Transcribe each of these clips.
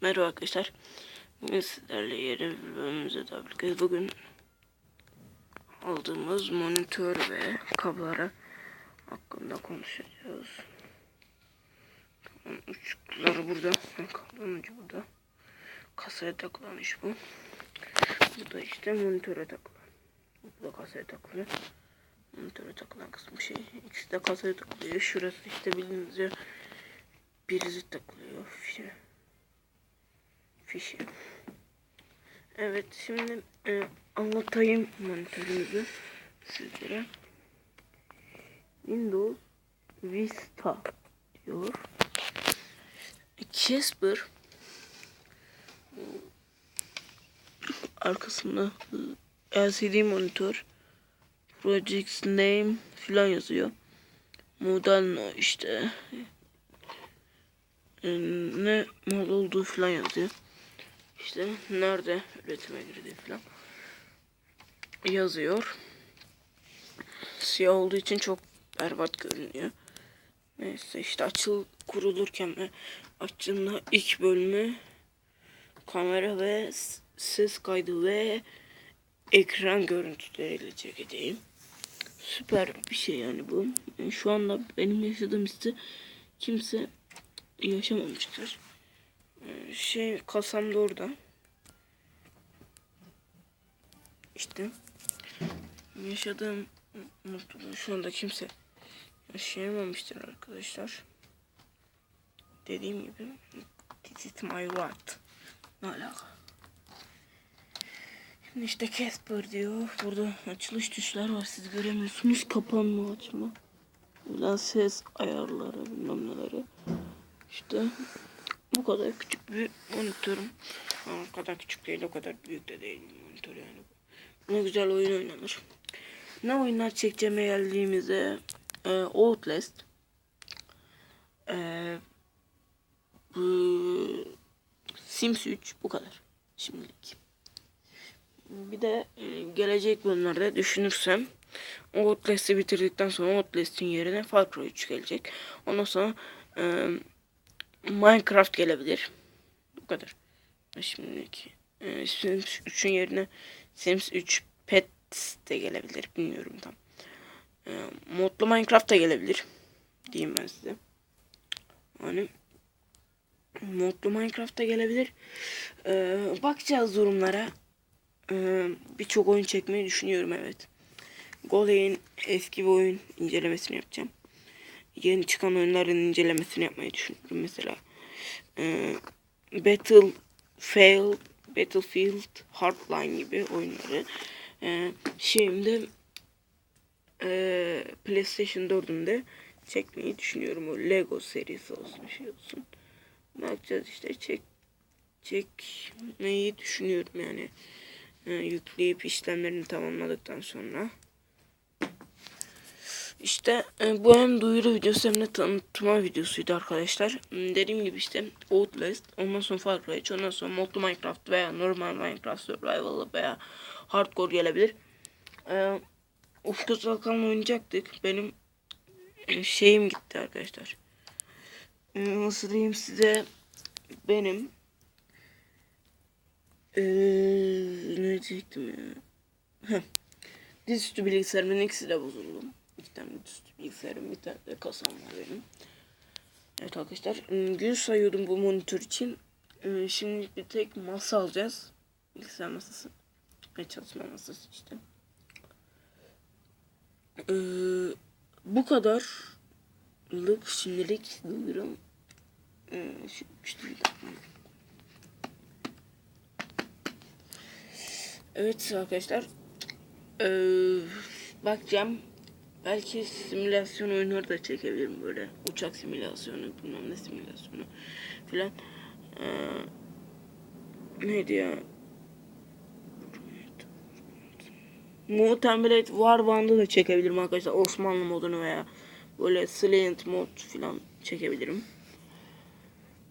Merhaba arkadaşlar. Bugün sizlerle yeni bölümümüze daha. Bugün aldığımız monitör ve kabloları hakkında konuşacağız. Kablonun uçları burada. Kablonun ucu burada. Kasaya takılan iş bu. Bu da işte monitöre takılan. Bu da kasaya takılıyor. Monitöre takılan kısmı şey. İkisi de kasaya takılıyor. Şurası işte bildiğiniz birisi takılıyor. Fişe fişi. Evet şimdi e, anlatayım monitörümüzü sizlere. Windows Vista diyor. Casper arkasında LCD monitör Project name filan yazıyor. Model işte e, ne mal olduğu filan yazıyor. İşte nerede üretime girdi falan yazıyor. Siyah olduğu için çok berbat görünüyor. Neyse işte açıl kurulurken ve açılma ilk bölümü kamera ve ses kaydı ve ekran görüntüleriyle çekeceğim. Süper bir şey yani bu. Şu anda benim yaşadığım işte kimse yaşamamıştır şey kasam da orada. İşte yaşadığım mutluluğu şu anda kimse yaşayamamıştır arkadaşlar. Dediğim gibi this is my what? Ne alaka? Şimdi işte Casper diyor. Burada açılış tuşlar var. Siz göremiyorsunuz. Kapanma açma. Buradan ses ayarları bilmem neleri. İşte bu kadar küçük bir monitörüm. Ama o kadar küçük değil, o kadar büyük de değil monitör yani. Ne güzel oyun oynanır. Ne oyunlar çekeceğime geldiğimizde e, Outlast, e, bu, Sims 3 bu kadar şimdilik. Bir de e, gelecek bölümlerde düşünürsem Outlast'ı bitirdikten sonra Outlast'in yerine Far Cry 3 gelecek. Ondan sonra e, Minecraft gelebilir. Bu kadar. Şimdilik e, Sims 3'ün yerine Sims 3 Pets de gelebilir. Bilmiyorum tam. E, modlu Minecraft da gelebilir. Diyeyim ben size. Hani modlu Minecraft da gelebilir. E, bakacağız durumlara. E, Birçok oyun çekmeyi düşünüyorum evet. Golay'in eski bir oyun incelemesini yapacağım yeni çıkan oyunların incelemesini yapmayı düşünüyorum. Mesela e, Battle Fail, Battlefield Hardline gibi oyunları. E, şimdi e, PlayStation 4'ümde çekmeyi düşünüyorum. O Lego serisi olsun şey olsun. Bakacağız işte çek çekmeyi düşünüyorum yani. E, yükleyip işlemlerini tamamladıktan sonra. İşte e, bu hem duyuru videosu hem de tanıtma videosuydu arkadaşlar. Hmm, Dediğim gibi işte Outlast, ondan sonra Far Cry 3, ondan sonra Modlu Minecraft veya normal Minecraft Survival veya Hardcore gelebilir. Ee, Ufuk Salkan'la oynayacaktık. Benim e, şeyim gitti arkadaşlar. Ee, nasıl diyeyim size benim ee, ne diyecektim ya? Dizüstü bilgisayarımın ikisi de bozuldu. İki tane dizüstü bilgisayarım, bir tane de kasam var benim. Evet arkadaşlar, ım, gün sayıyordum bu monitör için. Şimdi bir tek masa alacağız. Bilgisayar masası. Ve çalışma masası işte. Bu kadarlık şimdilik duyurum. Evet arkadaşlar. Ee, bakacağım. Belki simülasyon oyunları da çekebilirim böyle. Uçak simülasyonu, bilmem ne simülasyonu filan. Ee, neydi ya? Muhtemelen War bandı da çekebilirim arkadaşlar. Osmanlı modunu veya böyle Slant mod filan çekebilirim.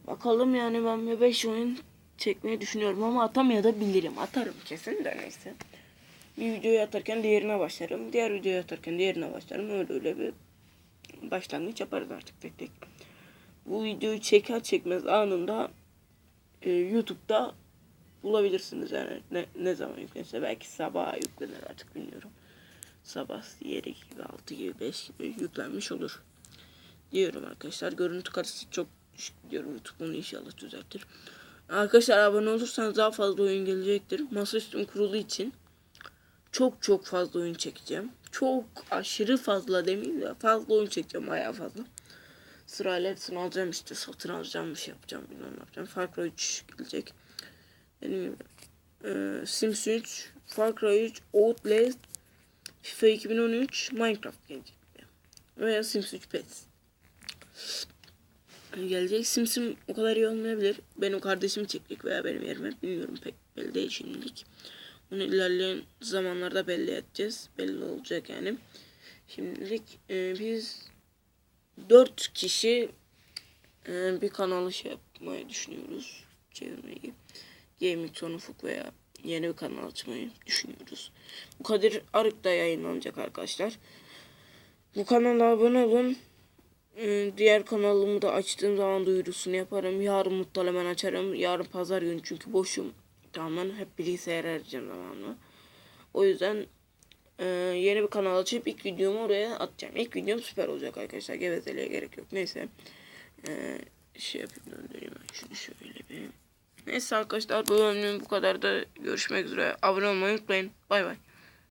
Bakalım yani ben bir 5 oyun çekmeyi düşünüyorum ama atamayabilirim. Atarım kesin de neyse. Bir videoyu atarken diğerine başlarım. Diğer videoyu atarken diğerine başlarım. Öyle öyle bir başlangıç yaparız artık tek tek. Bu videoyu çeker çekmez anında e, YouTube'da bulabilirsiniz yani ne, ne zaman yüklenirse belki sabah yüklenir artık bilmiyorum. Sabah yeri gibi 6 gibi 5 gibi yüklenmiş olur. Diyorum arkadaşlar. Görüntü kalitesi çok düşük diyorum. YouTube inşallah düzeltir. Arkadaşlar abone olursanız daha fazla oyun gelecektir. Masaüstüm kurulu için çok çok fazla oyun çekeceğim. Çok aşırı fazla demeyeyim de fazla oyun çekeceğim bayağı fazla. Sırayla hepsini alacağım işte satın alacağım bir şey yapacağım bilmem ne yapacağım. Far Cry 3 gelecek. Gibi. Ee, Sims 3, Far Cry 3, Outlast, FIFA 2013, Minecraft gelecek. Veya Sims 3 Pets. Gelecek. Sims'im o kadar iyi olmayabilir. Benim kardeşim çekecek veya benim yerime. Bilmiyorum pek belli değil şimdilik. Bunu ilerleyen zamanlarda belli edeceğiz. Belli olacak yani. Şimdilik e, biz dört kişi e, bir kanalı şey yapmayı düşünüyoruz. Çevirmeyi. Gaming Son Ufuk veya yeni bir kanal açmayı düşünüyoruz. Bu Kadir Arık'ta yayınlanacak arkadaşlar. Bu kanala abone olun. Ee, Diğer kanalımı da açtığım zaman duyurusunu yaparım. Yarın muhtemelen açarım. Yarın pazar günü çünkü boşum. Tamamen hep bilgisayar arayacağım zamanla. O yüzden e, yeni bir kanal açıp ilk videomu oraya atacağım. İlk videom süper olacak arkadaşlar. Gevezeliğe gerek yok. Neyse. E, şey yapayım döndüreyim ben şunu şöyle bir. Neyse arkadaşlar bu bölümün bu kadar da görüşmek üzere. Abone olmayı unutmayın. Bay bay.